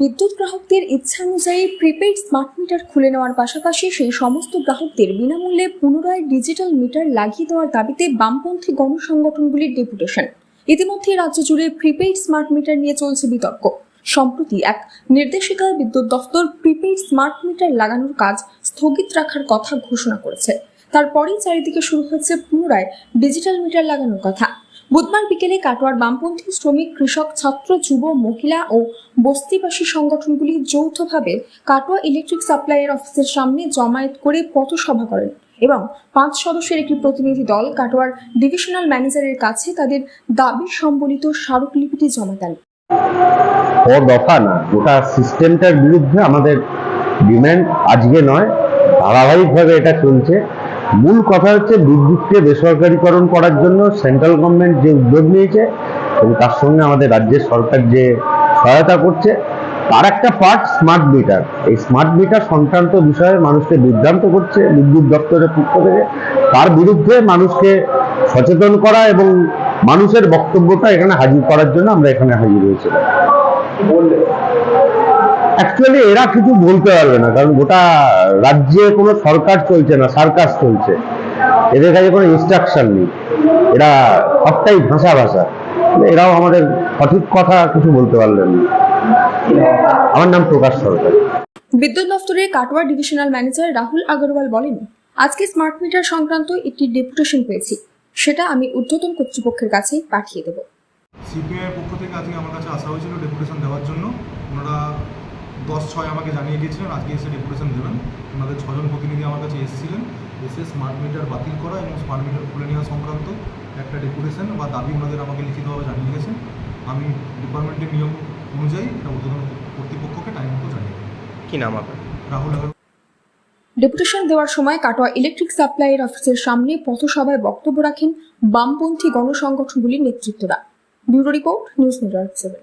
বিদ্যুৎ গ্রাহকদের ইচ্ছানুযায়ী prepaid smart meter খুলে নেওয়ার পাশাপাশি সেই সমস্ত গ্রাহকদের বিনামূল্যে পুনরায় ডিজিটাল মিটার লাগিয়ে দেওয়ার দাবিতে বামপন্থী গণসংগঠনগুলির ডেপুটেশন। ইতিমধ্যে রাজ্য জুড়ে প্রিপেইড স্মার্ট মিটার নিয়ে চলছে বিতর্ক। সম্প্রতি এক নির্দেশিকায় বিদ্যুৎ দফতর প্রিপেইড স্মার্ট মিটার লাগানোর কাজ স্থগিত রাখার কথা ঘোষণা করেছে। তারপরেই চারিদিকে শুরু হয়েছে পুনরায় ডিজিটাল মিটার লাগানোর কথা। বুধবার বিকেলে কাটোয়ার বামপন্থী শ্রমিক, কৃষক, ছাত্র, যুব, মহিলা ও বস্তিবাসী সংগঠনগুলি যৌথভাবে কাটোয়া ইলেকট্রিক সাপ্লাইয়ের অফিসের সামনে জমায়েত করে পথসভা করেন এবং পাঁচ সদস্যের একটি প্রতিনিধি দল কাটোয়ার ডিভিশনাল ম্যানেজারের কাছে তাদের দাবি সম্বলিত স্মারকলিপিটি জমা দেন। ও দফা না, গোটা সিস্টেমটার বিরুদ্ধে আমাদের ডিম্যান্ড আজকে নয়, ধারাবাহিকভাবে এটা চলছে। মূল কথা হচ্ছে বিদ্যুৎকে বেসরকারীকরণ করার জন্য সেন্ট্রাল গভর্নমেন্ট যে উদ্যোগ নিয়েছে এবং তার সঙ্গে আমাদের রাজ্যের সরকার যে সহায়তা করছে, তার একটা পার্ট স্মার্ট মিটার এই স্মার্ট মিটার সংক্রান্ত বিষয়ে মানুষকে বিভ্রান্ত করছে, বিদ্যুৎ দপ্তরের পক্ষ থেকে। তার বিরুদ্ধে মানুষকে সচেতন করা এবং মানুষের বক্তব্যটা এখানে হাজির করার জন্য আমরা এখানে হাজির হয়েছিলাম। অ্যাকচুয়ালি এরা কিছু বলতে পারবে না কারণ গোটা রাজ্যে কোনো সরকার চলছে না সার্কাস চলছে। এদের কাছে কোনো ইনস্ট্রাকশন নেই। এরা সবটাই ভাষা ভাষা। এরাও আমাদের সঠিক কথা কিছু বলতে পারলেন না। আমার নাম প্রকাশ সরকার। বিদ্যুৎ দফতরের কাটোয়া ডিভিশনাল ম্যানেজার রাহুল আগরওয়াল বলেন আজকে স্মার্ট মিটার সংক্রান্ত একটি ডেপুটেশন পেয়েছি। সেটা আমি ঊর্ধ্বতন কর্তৃপক্ষের কাছে পাঠিয়ে দেব। সিপিআইয়ের পক্ষ থেকে আজকে আমার কাছে আসা হয়েছিল ডেপুটেশন দেওয়ার জন্য। ওনারা দশ ছয় আমাকে জানিয়ে গিয়েছিলেন আজকে এসে ডেপুটেশন দেবেন। ওনাদের ছজন প্রতিনিধি আমার কাছে এসেছিলেন এসে স্মার্ট মিটার বাতিল করা এবং স্মার্ট মিটার খুলে নেওয়া সংক্রান্ত একটা ডেপুটেশন বা দাবি ওনাদের আমাকে লিখিতভাবে জানিয়ে গেছেন আমি ডিপার্টমেন্টের নিয়ম অনুযায়ী এটা ঊর্ধ্বতন কর্তৃপক্ষকে টাইম মতো জানিয়ে কি নাম আপনার? রাহুল আগর ডেপুটেশন দেওয়ার সময় কাটোয়া ইলেকট্রিক সাপ্লাইয়ের অফিসের সামনে পথসভায় বক্তব্য রাখেন বামপন্থী গণসংগঠনগুলির নেতৃত্বরা। Bureau report news network seven.